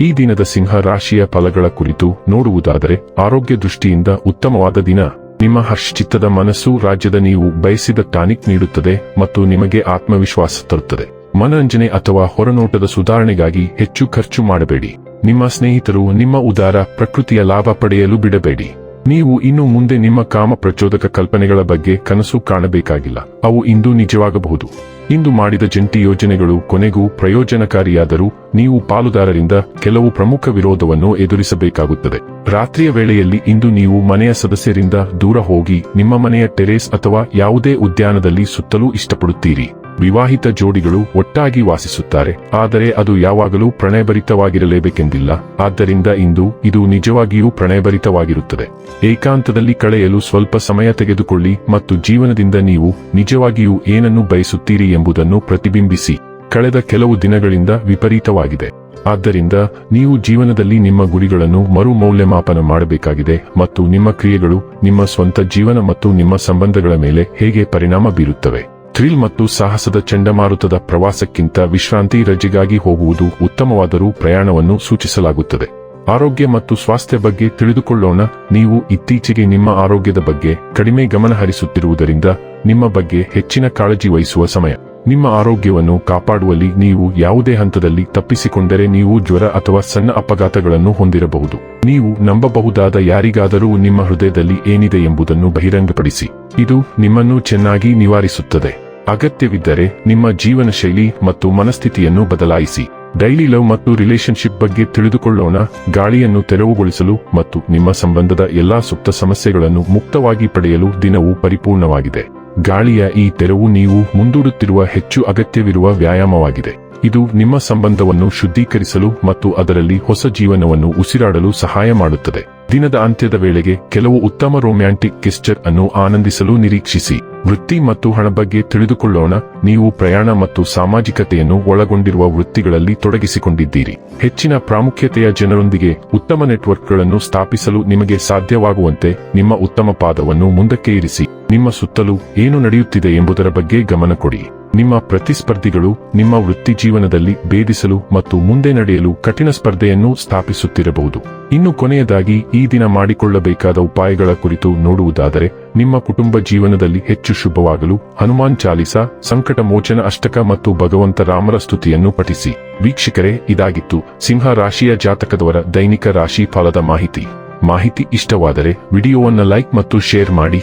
ಈ ದಿನದ ಸಿಂಹ ರಾಶಿಯ ಫಲಗಳ ಕುರಿತು ನೋಡುವುದಾದರೆ, ಆರೋಗ್ಯ ದೃಷ್ಟಿಯಿಂದ ಉತ್ತಮವಾದ ದಿನ. ನಿಮ್ಮ ಹರ್ಷಚಿತ್ತದ ಮನಸ್ಸು ರಾಜ್ಯದ ನೀವು ಬಯಸಿದ ಟಾನಿಕ್ ನೀಡುತ್ತದೆ ಮತ್ತು ನಿಮಗೆ ಆತ್ಮವಿಶ್ವಾಸ ತರುತ್ತದೆ. ಮನರಂಜನೆ ಅಥವಾ ಹೊರನೋಟದ ಸುಧಾರಣೆಗಾಗಿ ಹೆಚ್ಚು ಖರ್ಚು ಮಾಡಬೇಡಿ. ನಿಮ್ಮ ಸ್ನೇಹಿತರು ನಿಮ್ಮ ಉದಾರ ಪ್ರಕೃತಿಯ ಲಾಭ ಪಡೆಯಲು ಬಿಡಬೇಡಿ. ನೀವು ಇನ್ನು ಮುಂದೆ ನಿಮ್ಮ ಕಾಮ ಪ್ರಚೋದಕ ಕಲ್ಪನೆಗಳ ಬಗ್ಗೆ ಕನಸು ಕಾಣಬೇಕಾಗಿಲ್ಲ. ಅವು ಇಂದು ನಿಜವಾಗಬಹುದು. ಇಂದು ಮಾಡಿದ ಜಂಟಿ ಯೋಜನೆಗಳು ಕೊನೆಗೂ ಪ್ರಯೋಜನಕಾರಿಯಾದರೂ ನೀವು ಪಾಲುದಾರರಿಂದ ಕೆಲವು ಪ್ರಮುಖ ವಿರೋಧವನ್ನು ಎದುರಿಸಬೇಕಾಗುತ್ತದೆ. ರಾತ್ರಿಯ ವೇಳೆಯಲ್ಲಿ ಇಂದು ನೀವು ಮನೆಯ ಸದಸ್ಯರಿಂದ ದೂರ ಹೋಗಿ ನಿಮ್ಮ ಮನೆಯ ಟೆರೇಸ್ ಅಥವಾ ಯಾವುದೇ ಉದ್ಯಾನದಲ್ಲಿ ಸುತ್ತಲೂ ಇಷ್ಟಪಡುತ್ತೀರಿ. ವಿವಾಹಿತ ಜೋಡಿಗಳು ಒಟ್ಟಾಗಿ ವಾಸಿಸುತ್ತಾರೆ, ಆದರೆ ಅದು ಯಾವಾಗಲೂ ಪ್ರಣಯಭರಿತವಾಗಿರಲೇಬೇಕೆಂದಿಲ್ಲ. ಆದ್ದರಿಂದ ಇಂದು ಇದು ನಿಜವಾಗಿಯೂ ಪ್ರಣಯಭರಿತವಾಗಿರುತ್ತದೆ. ಏಕಾಂತದಲ್ಲಿ ಕಳೆಯಲು ಸ್ವಲ್ಪ ಸಮಯ ತೆಗೆದುಕೊಳ್ಳಿ ಮತ್ತು ಜೀವನದಿಂದ ನೀವು ನಿಜವಾಗಿಯೂ ಏನನ್ನು ಬಯಸುತ್ತೀರಿ ಎಂಬುದನ್ನು ಪ್ರತಿಬಿಂಬಿಸಿ. ಕಳೆದ ಕೆಲವು ದಿನಗಳಿಂದ ವಿಪರೀತವಾಗಿದೆ. ಆದ್ದರಿಂದ ನೀವು ಜೀವನದಲ್ಲಿ ನಿಮ್ಮ ಗುರಿಗಳನ್ನು ಮರು ಮೌಲ್ಯಮಾಪನ ಮಾಡಬೇಕಾಗಿದೆ ಮತ್ತು ನಿಮ್ಮ ಕ್ರಿಯೆಗಳು ನಿಮ್ಮ ಸ್ವಂತ ಜೀವನ ಮತ್ತು ನಿಮ್ಮ ಸಂಬಂಧಗಳ ಮೇಲೆ ಹೇಗೆ ಪರಿಣಾಮ ಬೀರುತ್ತವೆ. ಥ್ರಿಲ್ ಮತ್ತು ಸಾಹಸದ ಚಂಡಮಾರುತದ ಪ್ರವಾಸಕ್ಕಿಂತ ವಿಶ್ರಾಂತಿ ರಜೆಗಾಗಿ ಹೋಗುವುದು ಉತ್ತಮವಾದರೂ ಪ್ರಯಾಣವನ್ನು ಸೂಚಿಸಲಾಗುತ್ತದೆ. ಆರೋಗ್ಯ ಮತ್ತು ಸ್ವಾಸ್ಥ್ಯ ಬಗ್ಗೆ ತಿಳಿದುಕೊಳ್ಳೋಣ. ನೀವು ಇತ್ತೀಚೆಗೆ ನಿಮ್ಮ ಆರೋಗ್ಯದ ಬಗ್ಗೆ ಕಡಿಮೆ ಗಮನ ಹರಿಸುತ್ತಿರುವುದರಿಂದ ನಿಮ್ಮ ಬಗ್ಗೆ ಹೆಚ್ಚಿನ ಕಾಳಜಿ ವಹಿಸುವ ಸಮಯ. ನಿಮ್ಮ ಆರೋಗ್ಯವನ್ನು ಕಾಪಾಡುವಲ್ಲಿ ನೀವು ಯಾವುದೇ ಹಂತದಲ್ಲಿ ತಪ್ಪಿಸಿಕೊಂಡರೆ ನೀವು ಜ್ವರ ಅಥವಾ ಸಣ್ಣ ಅಪಘಾತಗಳನ್ನು ಹೊಂದಿರಬಹುದು. ನೀವು ನಂಬಬಹುದಾದ ಯಾರಿಗಾದರೂ ನಿಮ್ಮ ಹೃದಯದಲ್ಲಿ ಏನಿದೆ ಎಂಬುದನ್ನು ಬಹಿರಂಗಪಡಿಸಿ. ಇದು ನಿಮ್ಮನ್ನು ಚೆನ್ನಾಗಿ ನಿವಾರಿಸುತ್ತದೆ. ಅಗತ್ಯವಿದ್ದರೆ ನಿಮ್ಮ ಜೀವನ ಶೈಲಿ ಮತ್ತು ಮನಸ್ಥಿತಿಯನ್ನು ಬದಲಾಯಿಸಿ. ಡೈಲಿ ಲವ್ ಮತ್ತು ರಿಲೇಶನ್ಶಿಪ್ ಬಗ್ಗೆ ತಿಳಿದುಕೊಳ್ಳೋಣ. ಗಾಳಿಯನ್ನು ತೆರವುಗೊಳಿಸಲು ಮತ್ತು ನಿಮ್ಮ ಸಂಬಂಧದ ಎಲ್ಲಾ ಸುಪ್ತ ಸಮಸ್ಯೆಗಳನ್ನು ಮುಕ್ತವಾಗಿ ಪಡೆಯಲು ದಿನವು ಪರಿಪೂರ್ಣವಾಗಿದೆ. ಗಾಳಿಯ ಈ ತೆರವು ನೀವು ಮುಂದೂಡುತ್ತಿರುವ ಹೆಚ್ಚು ಅಗತ್ಯವಿರುವ ವ್ಯಾಯಾಮವಾಗಿದೆ. ಇದು ನಿಮ್ಮ ಸಂಬಂಧವನ್ನು ಶುದ್ಧೀಕರಿಸಲು ಮತ್ತು ಅದರಲ್ಲಿ ಹೊಸ ಜೀವನವನ್ನು ಉಸಿರಾಡಲು ಸಹಾಯ ಮಾಡುತ್ತದೆ. ದಿನದ ಅಂತ್ಯದ ವೇಳೆಗೆ ಕೆಲವು ಉತ್ತಮ ರೊಮ್ಯಾಂಟಿಕ್ ಕಿಸ್ಚರ್ ಅನ್ನು ಆನಂದಿಸಲು ನಿರೀಕ್ಷಿಸಿ. ವೃತ್ತಿ ಮತ್ತು ಹಣ ಬಗ್ಗೆ ತಿಳಿದುಕೊಳ್ಳೋಣ. ನೀವು ಪ್ರಯಾಣ ಮತ್ತು ಸಾಮಾಜಿಕತೆಯನ್ನು ಒಳಗೊಂಡಿರುವ ವೃತ್ತಿಗಳಲ್ಲಿ ತೊಡಗಿಸಿಕೊಂಡಿದ್ದೀರಿ. ಹೆಚ್ಚಿನ ಪ್ರಾಮುಖ್ಯತೆಯ ಜನರೊಂದಿಗೆ ಉತ್ತಮ ನೆಟ್ವರ್ಕ್ಗಳನ್ನು ಸ್ಥಾಪಿಸಲು ನಿಮಗೆ ಸಾಧ್ಯವಾಗುವಂತೆ ನಿಮ್ಮ ಉತ್ತಮ ಪಾದವನ್ನು ಮುಂದಕ್ಕೆ ಇರಿಸಿ. ನಿಮ್ಮ ಸುತ್ತಲೂ ಏನು ನಡೆಯುತ್ತಿದೆ ಎಂಬುದರ ಬಗ್ಗೆ ಗಮನ ಕೊಡಿ. ನಿಮ್ಮ ಪ್ರತಿಸ್ಪರ್ಧಿಗಳು ನಿಮ್ಮ ವೃತ್ತಿ ಜೀವನದಲ್ಲಿ ಭೇದಿಸಲು ಮತ್ತು ಮುಂದೆ ನಡೆಯಲು ಕಠಿಣ ಸ್ಪರ್ಧೆಯನ್ನು ಸ್ಥಾಪಿಸುತ್ತಿರಬಹುದು. ಇನ್ನು ಕೊನೆಯದಾಗಿ, ಈ ದಿನ ಮಾಡಿಕೊಳ್ಳಬೇಕಾದ ಉಪಾಯಗಳ ಕುರಿತು ನೋಡುವುದಾದರೆ, ನಿಮ್ಮ ಕುಟುಂಬ ಜೀವನದಲ್ಲಿ ಹೆಚ್ಚು ಶುಭವಾಗಲು ಹನುಮಾನ್ ಚಾಲಿಸ, ಸಂಕಟ ಮೋಚನ ಅಷ್ಟಕ ಮತ್ತು ಭಗವಂತ ರಾಮರ ಸ್ತುತಿಯನ್ನು ಪಠಿಸಿ. ವೀಕ್ಷಕರೇ, ಇದಾಗಿತ್ತು ಸಿಂಹ ರಾಶಿಯ ಜಾತಕದವರ ದೈನಿಕ ರಾಶಿ ಫಲದ ಮಾಹಿತಿ. ಮಾಹಿತಿ ಇಷ್ಟವಾದರೆ ವಿಡಿಯೋವನ್ನು ಲೈಕ್ ಮತ್ತು ಶೇರ್ ಮಾಡಿ.